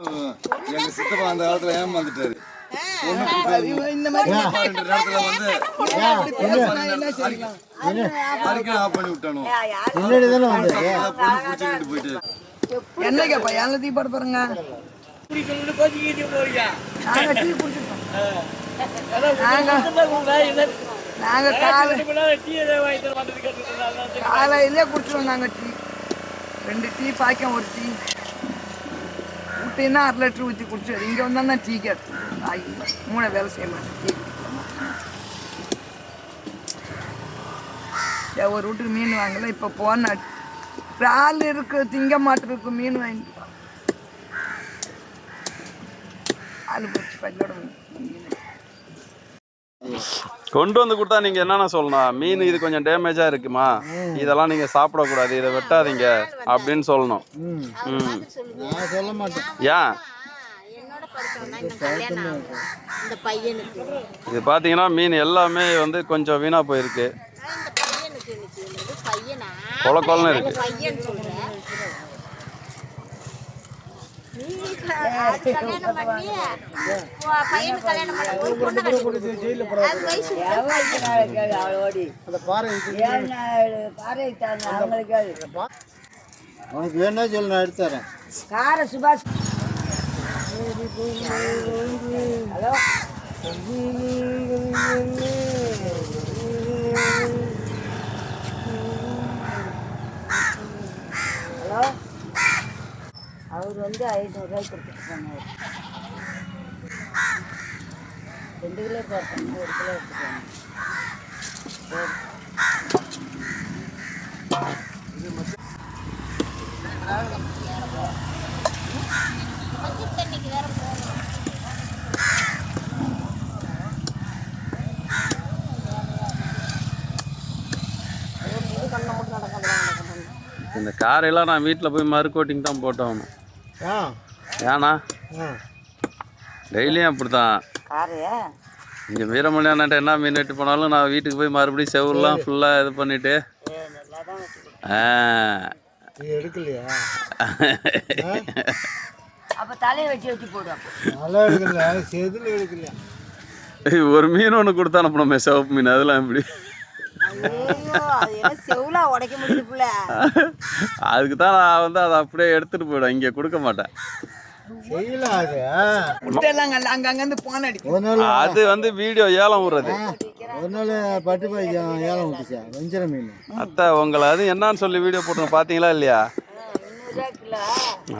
எங்க சித்தப்பா அந்த காலத்துல ஏமாந்துட்டாரு என்னைக்கப்பா எல்லாம் டீ போட போறேங்க? நாங்க டீ குடிச்சிருக்கோம் நாங்க நாங்க காலை காலையிலே குடிச்சிருவோம் நாங்க டீ. ரெண்டு டீ பாய்க்கம் ஒரு டீ. பார்த்தீங்கன்னா அரை லிட்டர் ஊற்றி குடிச்சு இங்கே வந்தா தான் டீ கேட்டு ஆகி மூணு வேலை செய்ய மாட்டேன் டீ ஒரு வீட்டுக்கு மீன் வாங்கல இப்போ போன இறால் இருக்கு திங்க மாட்டிருக்கு மீன் வாங்கி ஆளு பிடிச்சி பல்லோட மீன் கொண்டு வந்து கொடுத்தா நீங்க என்னென்ன சொல்லணும்? மீன் இது கொஞ்சம் டேமேஜா இருக்குமா? இதெல்லாம் நீங்க சாப்பிடக்கூடாது. இதை வெட்டாதீங்க அப்படின்னு சொல்லணும். ம். ம். நான் சொல்ல மாட்டேன். ஏன் இது பார்த்தீங்கன்னா மீன் எல்லாமே வந்து கொஞ்சம் வீணா போயிருக்கு. கொல கொலன்னு இருக்கு. கல்யாணம் பண்ணி பையனுக்கு கல்யாணம் பண்ண பொண்ணு உனக்கு வேணா சொல்லு நான் எடுத்து தரேன். கார சுபாஷ். ஹலோ? ஹலோ? அவர் வந்து ஐநூறுரூவாய்க்கு கொடுத்துட்டு போனார். ரெண்டு கிலோ பார்த்தாங்க ஒரு கிலோ எடுத்துக்கோங்க தண்ணிக்கு வேற போகணும் இந்த காரையெல்லாம் நான் வீட்டில் போய் மறு கோட்டிங் தான் போட்டோம் ஆ. டெய்லியும் அப்படி தான் இங்கே வீரமணி அண்ணாட்ட என்ன மீன் வெட்டி போனாலும் நான் வீட்டுக்கு போய் மறுபடியும் செவுர்லாம் ஃபுல்லாக இது பண்ணிட்டு ஆ. நீ எடுக்கலையா? அப்போ தலையை வச்சு வச்சு போடுவோம் நல்லா எடுக்கல செதில் எடுக்கலையா? ஒரு மீன் ஒன்று கொடுத்து அனுப்பணுமே சிவப்பு மீன். அதெல்லாம் எப்படி? அதுக்கு தான் நான் வந்து அதை அப்படியே எடுத்துகிட்டு போயிடுவேன். இங்கே கொடுக்க மாட்டேன். அது? வந்து வீடியோ ஏலம் விடுறது. பட்டு பாய் ஏலம் விட்டுச்சா? வஞ்சிர மீன். அத்தை உங்களை அது என்னன்னு சொல்லி வீடியோ போட்டு பார்த்தீங்களா இல்லையா?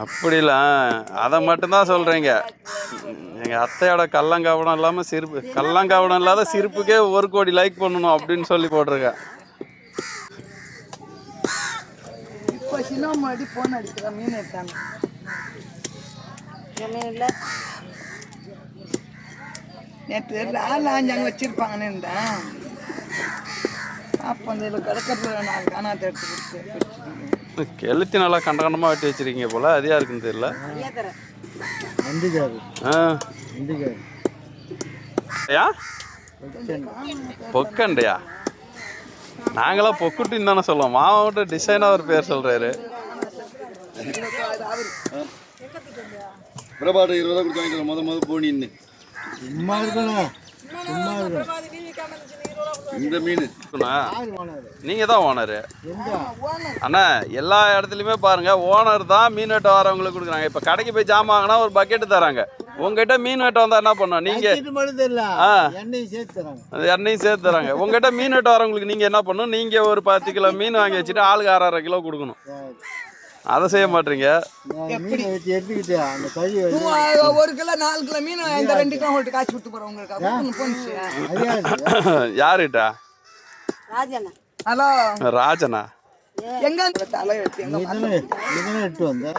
அப்படிலாம் அதை மட்டும்தான் சொல்கிறீங்க எங்கள் அத்தையோட கள்ளங்கவனம் இல்லாமல் சிரிப்பு கள்ளங்கவனம் இல்லாத சிரிப்புக்கே ஒரு கோடி லைக் பண்ணணும் அப்படின்னு சொல்லி போட்டிருக்கேன். நேற்று ரால் ஆஞ்சு அங்கே வச்சிருப்பாங்கன்னு இருந்தேன். அப்போ அந்த இதில் கிடக்கிறதுல நாலு காணாத எடுத்து கொடுத்து வச்சுருக்கேன் கெளுத்தி நல்லா கண்ட கண்டமாக வெட்டி வச்சிருக்கீங்க போல் அது யாருக்குன்னு தெரியல. ஆ. ஏன் பொக்கண்டையா? நாங்களாம் பொக்குட்டின்னு தானே சொல்லுவோம். மாமா மட்டும் டிசைனாக ஒரு பேர் சொல்கிறாரு பிரபாட்ட இருபது ரூபா கொடுத்து வாங்கிட்டு முத முத போனின்னு. சும்மா இருக்கணும். சும்மா இருக்கணும். இந்த மீன். நீங்கள் தான் ஓனரு. அண்ணா எல்லா இடத்துலையுமே பாருங்க ஓனர் தான் மீன் வெட்ட வரவங்களுக்கு கொடுக்குறாங்க. இப்போ கடைக்கு போய் ஜாமான் வாங்கினா ஒரு பக்கெட்டு தராங்க. உங்ககிட்ட மீன் வெட்ட வந்தா என்ன பண்ணும்? நீங்க. எண்ணெயும் சேர்த்து தராங்க. உங்ககிட்ட மீன் வெட்ட வரவங்களுக்கு நீங்க என்ன பண்ணணும் நீங்க ஒரு பத்து கிலோ மீன் வாங்கி வச்சுட்டு ஆளுக்கு அரை அரை கிலோ கொடுக்கணும். அதை செய்ய மாட்டீங்க. எடுத்துக்கிட்டு அந்த ஒரு கிலோ நாலு கிலோ மீன் இந்த ரெண்டு கிலோ உங்களுக்கு காய்ச்சி கொடுத்து போகிறேன் உங்களுக்கு. யாருகிட்ட? ராஜண்ணா. ஹலோ. ராஜனா? எங்க தலை தானே எட்டு வந்த?